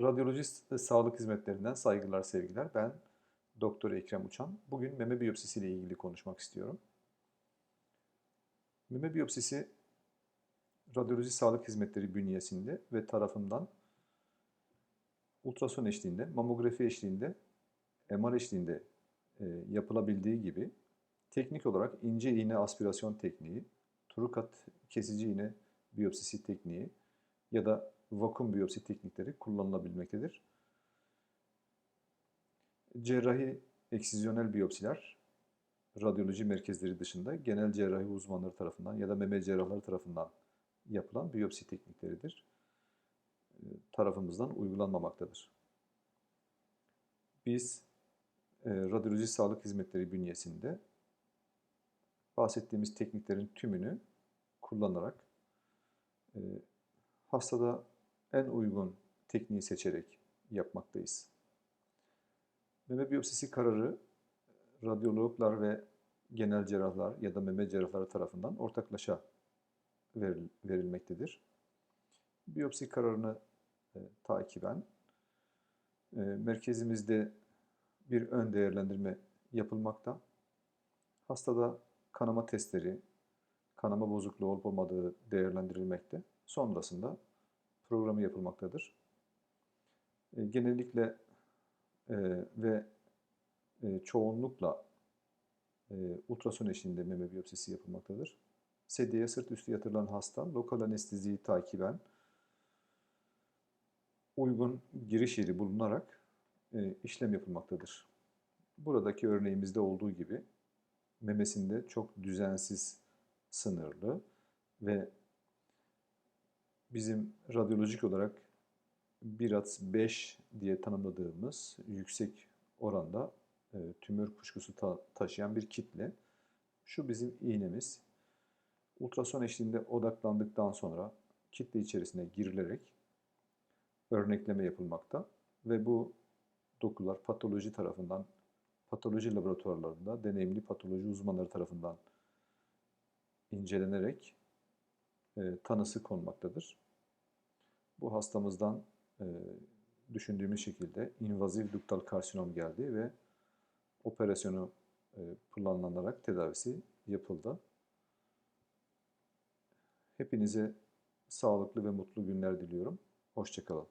Radyolojist ve sağlık hizmetlerinden saygılar, sevgiler. Ben Doktor Ekrem Uçan. Bugün meme biyopsisi ile ilgili konuşmak istiyorum. Meme biyopsisi radyoloji sağlık hizmetleri bünyesinde ve tarafından ultrason eşliğinde, mamografi eşliğinde, MR eşliğinde e, yapılabildiği gibi teknik olarak ince iğne aspirasyon tekniği, turukat kesici iğne biyopsisi tekniği ya da vakum biyopsi teknikleri kullanılabilmektedir. Cerrahi eksizyonel biyopsiler radyoloji merkezleri dışında genel cerrahi uzmanları tarafından ya da meme cerrahları tarafından yapılan biyopsi teknikleridir. E, Tarafımızdan uygulanmamaktadır. Biz e, radyoloji sağlık hizmetleri bünyesinde bahsettiğimiz tekniklerin tümünü kullanarak e, hastada en uygun tekniği seçerek yapmaktayız. Meme biyopsisi kararı radyologlar ve genel cerrahlar ya da meme cerrahları tarafından ortaklaşa veril- verilmektedir. Biyopsi kararını e, takiben e, merkezimizde bir ön değerlendirme yapılmakta. Hastada kanama testleri, kanama bozukluğu olup olmadığı değerlendirilmekte. Sonrasında programı yapılmaktadır. E, genellikle e, ve e, çoğunlukla e, ultrason eşliğinde meme biyopsisi yapılmaktadır. Sedyeye sırt üstü yatırılan hasta lokal anesteziyi takiben uygun giriş yeri bulunarak e, işlem yapılmaktadır. Buradaki örneğimizde olduğu gibi memesinde çok düzensiz, sınırlı ve bizim radyolojik olarak 1 at 5 diye tanımladığımız yüksek oranda e, tümör kuşkusu ta- taşıyan bir kitle. Şu bizim iğnemiz. Ultrason eşliğinde odaklandıktan sonra kitle içerisine girilerek örnekleme yapılmakta ve bu dokular patoloji tarafından patoloji laboratuvarlarında deneyimli patoloji uzmanları tarafından incelenerek e, tanısı konmaktadır. Bu hastamızdan e, düşündüğümüz şekilde invaziv duktal karsinom geldi ve operasyonu e, planlanarak tedavisi yapıldı. Hepinize sağlıklı ve mutlu günler diliyorum. Hoşçakalın.